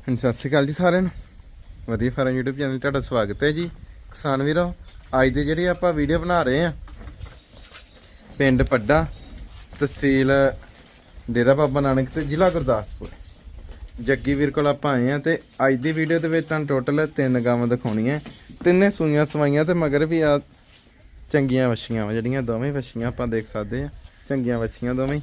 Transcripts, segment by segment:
ਹਾਂਜੀ, ਸਤਿ ਸ਼੍ਰੀ ਅਕਾਲ ਜੀ ਸਾਰਿਆਂ ਨੂੰ। ਵਧੀਆ ਫਾਰਮ YouTube ਚੈਨਲ ਤੁਹਾਡਾ ਸਵਾਗਤ ਹੈ ਜੀ। ਕਿਸਾਨ ਵੀਰੋ, ਅੱਜ ਦੇ ਜਿਹੜੇ ਆਪਾਂ ਵੀਡੀਓ ਬਣਾ ਰਹੇ ਆ ਪਿੰਡ ਪੱਡਾ, ਤਹਿਸੀਲ ਡੇਰਾ ਬਾਬਾ ਨਾਨਕ ਤੇ ਜ਼ਿਲ੍ਹਾ ਗੁਰਦਾਸਪੁਰ। ਜੱਗੀ ਵੀਰ ਕੋਲ ਆਪਾਂ ਆਏ ਆ ਤੇ ਅੱਜ ਦੀ ਵੀਡੀਓ ਦੇ ਵਿੱਚ ਤੁਹਾਨੂੰ ਟੋਟਲ ਤਿੰਨ ਗਾਵਾਂ ਦਿਖਾਉਣੀਆਂ। ਤਿੰਨੇ ਸੂਈਆਂ ਸਵਾਈਆਂ ਤੇ ਮਗਰ ਵੀ ਆ ਚੰਗੀਆਂ ਵਛੀਆਂ ਵਾ, ਜਿਹੜੀਆਂ ਦੋਵੇਂ ਵਛੀਆਂ ਆਪਾਂ ਦੇਖ ਸਕਦੇ ਆ ਚੰਗੀਆਂ ਵੱਛੀਆਂ ਦੋਵੇਂ।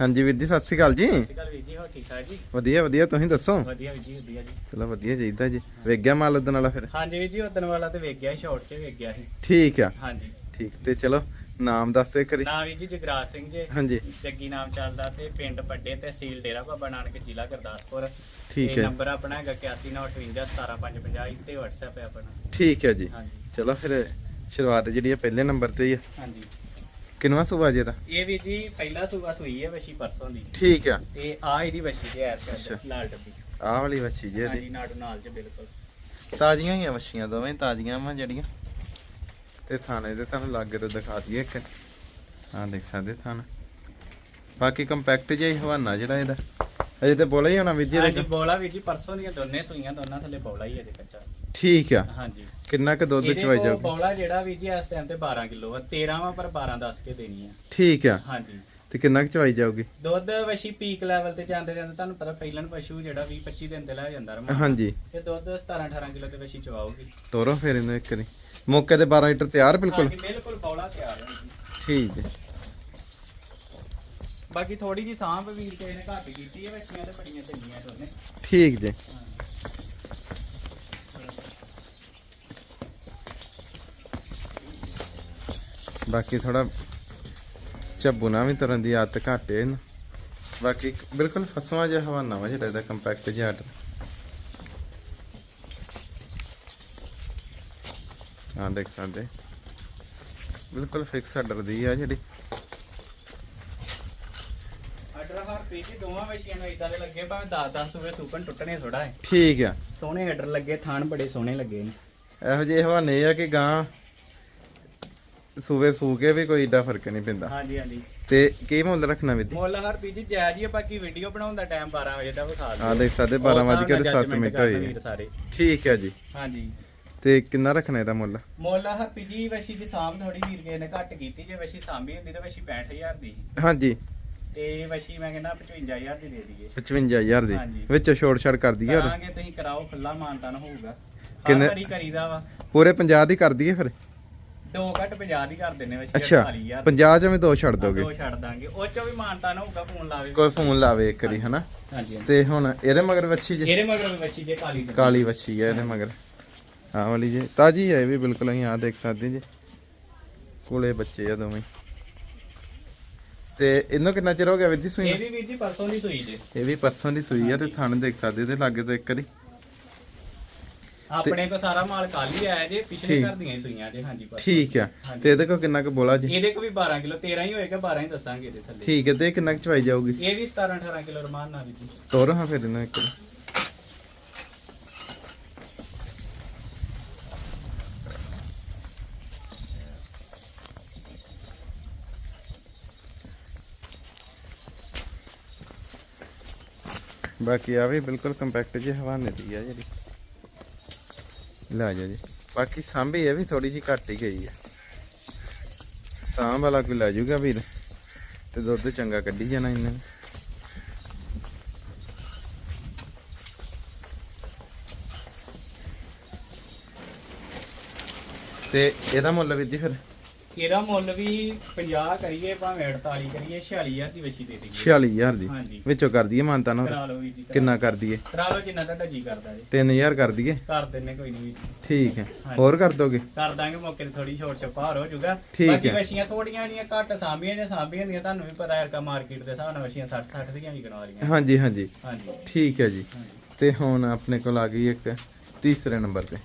ਹਾਂਜੀ ਵੀਰ ਜੀ ਸਤਿ ਸ਼੍ਰੀ ਅਕਾਲ ਜੀ। ਸਤਿ ਸ਼੍ਰੀ ਅਕਾਲ ਵੀਰ ਜੀ ਹੋ ਠੀਕ ਠਾਕ ਜੀ? ਵਧੀਆ ਵਧੀਆ ਤੁਸੀਂ ਦੱਸੋ? ਵਧੀਆ ਵੀਰ ਜੀ ਵਧੀਆ ਜੀ। ਚਲੋ ਵਧੀਆ ਚਾਹੀਦਾ ਜੀ। ਵੇਖ ਗਿਆ ਮਾਲ ਉਦਣ ਵਾਲਾ ਫਿਰ? ਹਾਂਜੀ ਵੀਰ ਜੀ ਉਦਣ ਵਾਲਾ ਤੇ ਵੇਖ ਗਿਆ ਸ਼ਾਰਟ ਤੇ ਵੇਖ ਗਿਆ ਸੀ। ਠੀਕ ਆ। ਹਾਂਜੀ। ਠੀਕ ਤੇ ਚਲੋ ਨਾਮ ਦੱਸ ਦੇ ਕਰੀ ਨਾਮ ਵੀਰ ਜੀ ਜਗਰਾਜ ਸਿੰਘ ਜੀ। ਹਾਂਜੀ। ਜੱਗੀ ਨਾਮ ਚੱਲਦਾ ਤੇ ਪਿੰਡ ਪੱਡੇ ਤਹਿਸੀਲ ਡੇਰਾ ਬਾਬਾ ਨਾਨਕ ਜ਼ਿਲ੍ਹਾ ਗੁਰਦਾਸਪੁਰ। ਠੀਕ ਤੇ ਹੈ। ਨੰਬਰ ਆਪਣਾ ਹੈਗਾ 8198517550 ਤੇ WhatsApp ਹੈ ਆਪਣਾ। ਠੀਕ ਹੈ ਜੀ। ਹਾਂਜੀ। ਚਲੋ ਫਿਰ ਸ਼ੁਰੂਆਤ ਜਿਹੜੀ ਹੈ ਪਹਿਲੇ ਨੰਬਰ ਤੇ ਹੀ ਆ। ਹਾਂਜੀ। ਕਿੰਨਵਾ ਸੂਆ ਜੇ ਦਾ ਇਹ ਵੀਰ ਜੀ ਪਹਿਲਾ ਸੂਬਾ ਸੂਈ ਹੈ ਵਸ਼ੀ ਪਰਸੋਂ ਦੀ। ਠੀਕ ਆ। ਤੇ ਆ ਇਹਦੀ ਵਸ਼ੀ ਤੇ ਐਸ ਲਾਲ ਡੱਬੀ। ਆਹ ਵਾਲੀ ਵੱਛੀ ਜੇ ਦੀ ਨਾੜੂ ਨਾਲ ਚ ਬਿਲਕੁਲ। ਤਾਜ਼ੀਆਂ ਹੀ ਆ ਵੱਛੀਆਂ ਦੋਵੇਂ ਤਾਜ਼ੀਆਂ ਵਾ ਜਿਹੜੀਆਂ। ਤੇ ਥਾਣੇ ਦੇ ਤੁਹਾਨੂੰ ਲਾਗੇ ਤੋਂ ਦਿਖਾ ਦਈਏ ਇੱਕ। ਹਾਂ ਦੇਖ ਸਕਦੇ ਥਾਣਾ। ਬਾਕੀ ਕੰਪੈਕਟ ਜਿਹਾ ਹੀ ਹਵਾਨਾ ਜਿਹੜਾ ਇਹਦਾ। ਅਜੇ ਤੇ ਬੋਲਾ ਹੀ ਹੋਣਾ ਵੀਰ ਜੀ ਹਾਂਜੀ ਇਹਦੇ ਬੋਲਾ ਵੀਰ ਜੀ ਪਰਸੋਂ ਦੀਆਂ ਦੋਨੇ ਸੂਈਆਂ ਦੋਨਾਂ ਥੱਲੇ ਬੋਲਾ ਹੀ ਹੈ ਜੇ ਕੱਚਾ। ਠੀਕ ਆ। ਹਾਂਜੀ। ਕਿੰਨਾ ਕੁ ਦੁੱਧ ਇਹਦੇ ਚਵਾਈ ਕੋਲ ਜਾਊਗੀ? ਬੌਲਾ ਜਿਹੜਾ ਵੀ ਜੀ ਇਸ ਟਾਈਮ ਤੇ 12 ਕਿਲੋ ਆ 13 ਵਾ ਪਰ 12 ਦੱਸ ਕੇ ਦੇਣੀ ਆ। ਠੀਕ ਆ। ਹਾਂਜੀ। ਤੇ ਕਿੰਨਾ ਕੁ ਚਵਾਈ ਜਾਊਗੀ? ਦੁੱਧ ਵਸ਼ੀ ਪੀਕ ਲੈਵਲ ਤੇ ਜਾਂਦੇ ਜਾਂਦੇ ਤੁਹਾਨੂੰ ਪਤਾ ਪਹਿਲਣ ਪਸ਼ੂ ਜਿਹੜਾ 20 25 ਦਿਨ ਤੇ ਲੈ ਜਾਂਦਾ ਰਮਾ ਹਾਂਜੀ। ਤੇ ਦੁੱਧ 17 18 ਕਿਲੋ ਤੇ ਵਸ਼ੀ ਚਵਾਉਗੀ ਤੋਰੋ ਫਿਰ ਇਹਨੂੰ ਇੱਕ ਵਾਰੀ। ਮੌਕੇ ਤੇ 12 ਲੀਟਰ ਤਿਆਰ ਬਿਲਕੁਲ? ਹਾਂਜੀ ਬਿਲਕੁਲ ਬੌਲਾ ਤਿਆਰ ਹੈ ਜੀ। ਠੀਕ ਹੈ ਬਾਕੀ ਥੋੜੀ ਜੀ ਸਾਂਭ ਵੀਰ ਕੇ ਨੇ ਘੱਟ ਕੀਤੀ ਹੈ ਵਸ਼ੀਆਂ ਤੇ ਬੜੀਆਂ ਚੰਗੀਆਂ ਦੋਨੇ ਠੀਕ ਜੀ। ਬਾਕੀ ਥੋੜਾ ਝੱਬੂ ਨਾ ਵੀ ਤਰਨ ਦੀ ਆਦਤ ਘੱਟ ਹੈ ਇਹਨੂੰ ਬਾਕੀ ਬਿਲਕੁਲ ਫਸਵਾ ਜਿਹਾ ਹਵਾਨਾ ਵਾ ਜਿਹੜਾ ਇਹਦਾ ਕੰਪੈਕਟ ਜਿਹਾ ਆਰਡਰ ਹਾਂ ਦੇਖ ਸਕਦੇ। ਬਿਲਕੁਲ ਫਿਕਸ ਆਰਡਰ ਦੀ ਆ ਜਿਹੜੀ। ਆਰਡਰ ਹਰ ਪੀਜੀ ਦੋਵਾਂ ਵਸ਼ੀਆਂ ਨੂੰ ਇਦਾਂ ਦੇ ਲੱਗੇ ਭਾਵੇਂ 10 10 ਸੂਵੇ ਸੂਪਨ ਟੁੱਟਣੇ ਥੋੜਾ ਹੈ। ਠੀਕ ਆ। ਸੋਹਣੇ ਆਰਡਰ ਲੱਗੇ ਥਾਣ ਬੜੇ ਸੋਹਣੇ ਲੱਗੇ ਨੇ। ਇਹੋ ਜਿਹੇ ਹਵਾਨੇ ਆ ਕਿ ਗਾਂ ਸੂਵੇ ਸੂ ਕੇ ਵੀ ਕੋਈ ਏਡਾ ਫ਼ਰਕ ਨਹੀਂ ਪੈਂਦਾ। ਹਾਂਜੀ ਹਾਂਜੀ। ਤੇ ਕੀ ਮੁੱਲ ਰੱਖਣਾ ਵੀਰ ਜੀ? ਮੁੱਲ ਹਰ ਪੀਜੀ ਜਾਇਜ਼ ਹੀ ਆ, ਬਾਕੀ ਵੀਡੀਓ ਬਣਾਉਣ ਦਾ ਟਾਈਮ 12 ਵਜੇ ਦਾ ਵਿਖਾ ਦਿਓ। ਆ ਦੇਖ ਸਕਦੇ 12 ਵਜ ਕੇ ਤੇ 7 ਮਿੰਟ ਹੋਏ ਆ। ਸਾਰੇ। ਠੀਕ ਹੈ ਜੀ। ਹਾਂਜੀ। ਤੇ ਕਿੰਨਾ ਰੱਖਣਾ ਇਹਦਾ ਮੁੱਲ? ਮੁੱਲ ਹਰ ਪੀਜੀ ਵਸ਼ੀ ਦੀ ਸਾਂਭ ਥੋੜੀ ਵੀਰ ਕੇ ਨੇ ਘੱਟ ਕੀਤੀ ਜੇ ਵਸ਼ੀ ਸਾਂਭੀ ਹੁੰਦੀ ਤਾਂ ਵਸ਼ੀ 65000 ਦੀ। ਹਾਂਜੀ। ਤੇ ਵਸ਼ੀ ਮੈਂ ਕਹਿੰਦਾ 55000 ਦੀ ਦੇ ਦਈਏ। 55000 ਦੀ? ਹਾਂਜੀ। ਵਿੱਚ ਛੋੜ ਛੜ ਕਰ ਦਈਏ ਹੋਰ? ਕਰਾਂਗੇ ਤੁਸੀਂ ਕਰਾਓ ਖੁੱਲਾ ਮਾਨਤਾਨ ਹੋਊਗਾ। ਕਿੰਨੇ- ਕਿੰਨੇ? ਵਾਰੀ ਕਰੀਦਾ ਵਾ। ਪੂਰੇ 50 ਦੀ ਕਰ ਦਈਏ ਫਿਰ? ਦੋ ਘੱਟ 50 ਦੀ ਕਰ ਦਿੰਨੇ ਵਸ਼ੀ ਅੱਛਾ 40000 50 ਚ ਵੀ ਦੋ ਛੱਡ ਦੋਗੇ। ਦੋ ਛੱਡ ਦਾਂਗੇ। ਉਹ ਚੋਂ ਵੀ ਮਾਨਤਾਨ ਹੋਊਗਾ ਫੋਨ ਲਾਵੇ। ਕੋਈ ਫੋਨ ਲਾਵੇ ਇੱਕ ਵਾਰੀ ਹਨਾ? ਹਾਂਜੀ। ਤੇ ਹੁਣ ਇਹਦੇ ਮਗਰ ਵੱਛੀ ਜੇ? ਇਹਦੇ ਮਗਰ ਵੀ ਵਸ਼ੀ ਜੇ ਕਾਲੀ ਦੇ ਕਾਲੀ ਵੱਛੀ ਹੈ ਇਹਦੇ ਮਗਰ। ਆਹ ਵਾਲੀ ਜੇ। ਤਾਜੀ ਹੈ ਇਹ ਵੀ ਬਿਲਕੁਲ ਅਸੀਂ ਆ ਦੇਖ ਸਕਦੇ ਜੀ। ਕੋਲੇ ਬੱਚੇ ਆ ਦੋਵੇਂ। ਤੇ ਇਹਨੂੰ ਕਿੰਨਾ ਚਿਰ ਹੋ ਗਿਆ ਵੀਰ ਜੀ ਸੂਈ ਇਹ ਨੂੰ? ਵੀ ਵੀਰ ਜੀ ਪਰਸੋਂ ਦੀ ਸੂਈ ਜੇ ਇਹ ਵੀ ਪਰਸੋਂ ਦੀ ਸੂਈ ਆ ਤੇ ਥਣ ਦੇਖ ਸਕਦੇ ਇਹਦੇ ਲਾਗੇ ਤੋਂ ਇੱਕ ਵਾਰੀ ਆਪਣੇ ਕੋ ਸਾਰਾ ਮਾਲ ਕਾਲੀ ਆਇਆ ਜੇ ਪਿਛਲੇ ਠੀਕ। ਘਰ ਦੀਆਂ ਹੀ ਸੂਈਆਂ ਜੇ ਹਾਂਜੀ ਪਰ ਠੀਕ ਆ। ਤੇ ਇਹਦੇ ਕੋ ਕਿੰਨਾ ਕੁ ਬੋਲਾ ਜੀ ਇਹਦੇ ਕੋ ਵੀ 12 ਕਿਲੋ 13 ਹੀ ਹੋਏਗਾ 12 ਹੀ ਦੱਸਾਂਗੇ ਇਹਦੇ ਥੱਲੇ ਠੀਕ ਹੈ ਤੇ ਇਹ ਕਿੰਨਾ ਕੁ ਚਵਾਈ ਜਾਊਗੀ ਇਹ ਵੀ 17 18 ਕਿਲੋ ਰਮਾਨ ਨਾਲ ਵੀ ਜੀ ਤੋਰੋ ਹਾਂ ਫਿਰ ਇਹਨੂੰ ਇੱਕ ਵਾਰੀ। ਬਾਕੀ ਆ ਵੀ ਬਿਲਕੁਲ ਕੰਪੈਕਟ ਜਿਹੀ ਹਵਾਨੇ ਦੀ ਆ ਜਿਹੜੀ। ਲੈ ਜਾ ਜੀ। ਬਾਕੀ ਸਾਂਭੀ ਇਹ ਵੀ ਥੋੜੀ ਜੀ ਘੱਟ ਹੀ ਗਈ ਆ। ਸਾਂਭ ਵਾਲਾ ਕੋਈ ਲੈ ਜਾਊਗਾ ਵੀਰ, ਤੇ ਦੁੱਧ ਚੰਗਾ ਕੱਢੀ ਜਾਣਾ ਇਹਨਾਂ ਨੇ। ਤੇ ਇਹਦਾ ਮੁੱਲ ਵੀ ਜੀ ਫਿਰ? ਇਹਦਾ ਮੁੱਲ ਵੀ 50 ਕਰੀਏ ਭਾਵੇਂ 48 ਕਰੀਏ 46000 ਦੀ ਵਛੀ ਦੇ ਦੇਈਏ। 46000 ਦੀ? ਹਾਂਜੀ। ਵਿੱਚੋਂ ਕਰ ਦਈਏ ਮਾਨਤਾ ਨਾ ਕਰਾ ਲਓ ਵੀ ਜੀ ਕਰਾ- ਕਿੰਨਾ ਕਰ ਦਈਏ? ਕਰਾ ਲਓ ਜਿੰਨਾ ਤੁਹਾਡਾ ਜੀ ਕਰਦਾ ਜੀ। 3000 ਕਰ ਦਈਏ? ਕਰ ਦਿੰਨੇ ਕੋਈ ਨਹੀਂ। ਠੀਕ ਹੈ। ਹੋਰ ਕਰ ਦੋਗੇ? ਕਰ ਦਾਂਗੇ ਮੌਕੇ ਤੇ ਥੋੜੀ ਛੋਟ ਛਪਾਰ ਹੋ ਜਾਊਗਾ। ਠੀਕ ਬਾਕੀ ਹੈ। ਵਛੀਆਂ ਥੋੜੀਆਂ ਜੀਆਂ ਘੱਟ ਸਾਂਭੀਆਂ ਜਾਂ ਸਾਂਭੀਆਂ ਦੀਆਂ ਤੁਹਾਨੂੰ ਵੀ ਪਤਾ ਹੈ ਕਿ ਮਾਰਕੀਟ ਦੇ ਹਿਸਾਬ ਨਾਲ ਵਛੀਆਂ 60 60 ਦੀਆਂ ਵਿਕਣ ਵਾਲੀਆਂ ਹਾਂਜੀ ਹਾਂਜੀ। ਹਾਂਜੀ। ਠੀਕ ਹੈ ਜੀ। ਤੇ ਹੁਣ ਆਪਣੇ ਕੋਲ ਆ ਗਈ ਇੱਕ ਤੀਸਰੇ ਨੰਬਰ ਤੇ।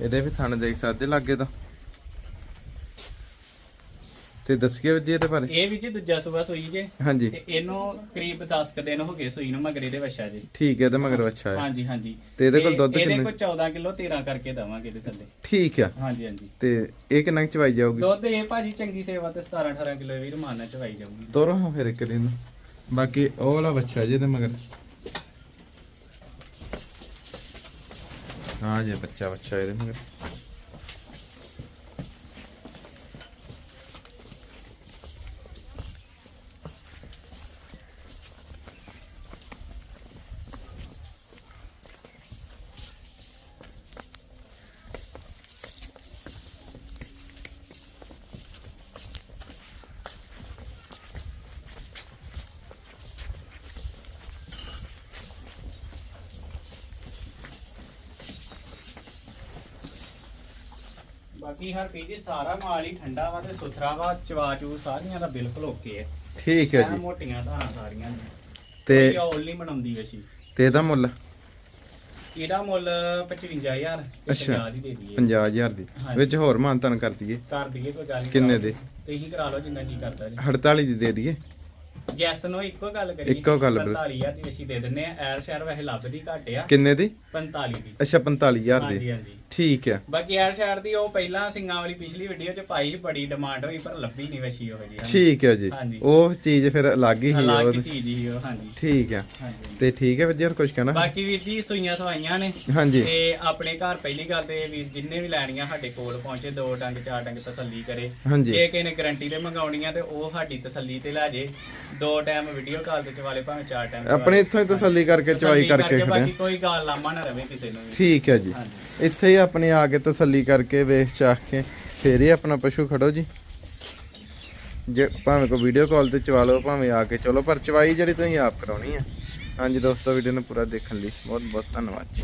ਇਹਦੇ ਵੀ ਥਣ ਦੇਖ ਸਕਦੇ ਲਾਗੇ ਤੋਂ? ਤੇ ਦੱਸਿਓ ਜੀ ਇਹਦੇ ਬਾਰੇ। ਇਹ ਵੀ ਜੀ ਦੂਜਾ ਸੂਆ ਸੋਈ ਜੇ। ਹਾਂਜੀ। ਤੇ ਇਹਨੂੰ ਕਰੀਬ 10 ਕ ਦਿਨ ਹੋ ਗਏ ਸੋਈ ਨੂੰ ਮਗਰੇ ਦੇ ਵੱਛਾ ਜੀ। ਠੀਕ ਹੈ ਤੇ ਮਗਰ ਵੱਛਾ ਹਾਂਜੀ ਹਾਂਜੀ। ਤੇ ਇਹਦੇ ਕੋਲ ਦੁੱਧ ਕਿੰਨੇ? ਇਹਦੇ ਕੋਲ 14 ਕਿਲੋ 13 ਕਰਕੇ ਦਵਾਂਗੇ ਇਹਦੇ ਥੱਲੇ। ਠੀਕ ਆ। ਹਾਂਜੀ ਹਾਂਜੀ। ਤੇ ਇਹ ਕਿੰਨਾ ਚਵਾਈ ਜਾਊਗੀ? ਦੁੱਧ ਇਹ ਭਾਜੀ ਚੰਗੀ ਸੇਵਾ ਤੇ 17 18 ਕਿਲੋ ਵੀ ਰਮਾਨਾ ਚਵਾਈ ਜਾਊਗੀ। ਦੋਰੋ ਹਾਂ ਫਿਰ ਇੱਕ ਦਿਨ। ਬਾਕੀ ਉਹ ਵਾਲਾ ਬੱਚਾ ਜੀ ਤੇ ਮਗਰ। ਹਾਂ ਜੀ ਬੱਚਾ ਬੱਚਾ ਇਹਦੇ ਮਗਰ। ਬਾਕੀ ਹਰ ਪੀਜੀ ਸਾਰਾ ਮਾਲ ਹੀ ਠੰਡਾ ਵਾ ਤੇ ਸੁਥਰਾ ਵਾ ਚਵਾ ਚੂ ਸਾਰੀਆਂ ਦਾ ਬਿਲਕੁਲ ਓਕੇ ਹੈ ਠੀਕ ਹੈ ਐਨ ਜੀ ਮੋਟੀਆਂ ਧਾਰਾਂ ਸਾਰੀਆਂ ਨੇ। ਤੇ ਤੇ ਔਲ ਨਹੀਂ ਬਣਾਉਂਦੀ ਵਸ਼ੀ ਤੇ ਇਹਦਾ ਮੁੱਲ? ਇਹਦਾ ਮੁੱਲ 55000 ਤੇ ਅੱਛਾ। 50 ਦੀ ਦੇ ਦਈਏ। 50000 ਦੀ। ਹਾਂਜੀ। ਵਿੱਚ ਹੋਰ ਮਾਨਤਨ ਕਰ ਦਈਏ। ਕਰ ਦਈਏ ਕੋਈ ਗੱਲ ਨਹੀਂ ਕਿੰਨੇ ਦੇ? ਤੁਸੀਂ ਕਰਾ ਲਓ ਜਿੰਨਾ ਜੀ ਕਰਦਾ ਜੀ। 48 ਦੀ ਦੇ ਦਈਏ। ਜੈਸ ਨੂੰ ਇੱਕੋ ਗੱਲ ਕਰੀ ਇੱਕੋ ਗੱਲ ਬਿਲ- 45000 ਦੀ ਅਸੀਂ ਦੇ ਦਿੰਨੇ ਆ। ਐਰ ਸ਼ਹਿਰ ਵੈਸੇ ਲੱਭਦੀ ਘੱਟ ਆ। ਕਿੰਨੇ ਦੀ? 45 ਦੀ। ਅੱਛਾ 45000 ਹਾਂਜੀ ਦੀ। ਹਾਂਜੀ। ਠੀਕ ਹੈ। ਬਾਕੀ ਐਰ ਸ਼ਹਿਰ ਦੀ ਉਹ ਪਹਿਲਾਂ ਸਿੰਘਾਂ ਵਾਲੀ ਪਿਛਲੀ ਵੀਡੀਓ ਚ ਪਾਈ ਬੜੀ ਡਿਮਾਂਡ ਹੋਈ ਪਰ ਲੱਭੀ ਨਹੀਂ ਵਸ਼ੀ ਉਹ ਜੀ ਠੀਕ ਹੈ ਜੀ। ਹਾਂਜੀ। ਉਹ ਚੀਜ਼ ਫਿਰ ਅਲੱਗ ਹੀ ਸੀ ਅਲੱਗ ਉਹ ਚੀਜ਼ ਹੀ ਉਹ ਹਾਂਜੀ। ਠੀਕ ਹੈ। ਹਾਂਜੀ। ਤੇ ਠੀਕ ਹੈ ਵੀਰ ਜੀ ਹੋਰ ਕੁਝ ਕਹਿਣਾ? ਬਾਕੀ ਵੀਰ ਜੀ ਸੂਈਆਂ ਸਵਾਈਆਂ ਨੇ। ਹਾਂਜੀ। ਤੇ ਆਪਣੇ ਘਰ ਪਹਿਲੀ ਗੱਲ ਤੇ ਵੀਰ ਜਿੰਨੇ ਵੀ ਲੈਣੀਆਂ ਸਾਡੇ ਕੋਲ ਪਹੁੰਚੇ ਦੋ ਡੰਗ ਚਾਰ ਡੰਗ ਤਸੱਲੀ ਕਰੇ। ਹਾਂਜੀ। ਜੇ ਕਿਸੇ ਨੇ ਗਾਰੰਟੀ ਤੇ ਮੰਗਾਉਣੀਆਂ ਤੇ ਉਹ ਸਾਡੀ ਤਸੱਲੀ ਤੇ ਲੈ ਜੇ। ਦੋ ਟਾਈਮ ਵੀਡੀਓ ਕਾਲ ਤੇ ਚਵਾਲੇ ਭਾਵੇਂ ਚਾਰ ਟਾਈਮ ਆਪਣੇ ਇੱਥੋਂ ਹੀ ਤਸੱਲੀ ਕਰਕੇ ਚਵਾਈ ਕਰਕੇ ਖੜੇ ਬਾਕੀ ਕੋਈ ਗੱਲ ਲਾਮਾ ਨਾ ਰਵੇ ਕਿਸੇ ਨੂੰ ਵੀ। ਠੀਕ ਹੈ ਜੀ। ਹਾਂਜੀ। ਇੱਥੇ ਹੀ ਆਪਣੇ ਆ ਕੇ ਤਸੱਲੀ ਕਰਕੇ ਵੇਖ ਚਾਖ ਕੇ ਫੇਰ ਹੀ ਆਪਣਾ ਪਸ਼ੂ ਖੜੋ ਜੀ। ਜੇ ਭਾਵੇਂ ਕੋ ਵੀਡੀਓ ਕਾਲ ਤੇ ਚਵਾ ਲਓ, ਭਾਵੇਂ ਆ ਕੇ ਚਲੋ, ਪਰ ਚਵਾਈ ਜਿਹੜੀ ਤੁਸੀਂ ਆਪ ਕਰਾਉਣੀ ਆ। ਹਾਂਜੀ ਦੋਸਤੋ ਵੀਡੀਓ ਨੂੰ ਪੂਰਾ ਦੇਖਣ ਲਈ ਬਹੁਤ ਬਹੁਤ ਧੰਨਵਾਦ ਜੀ।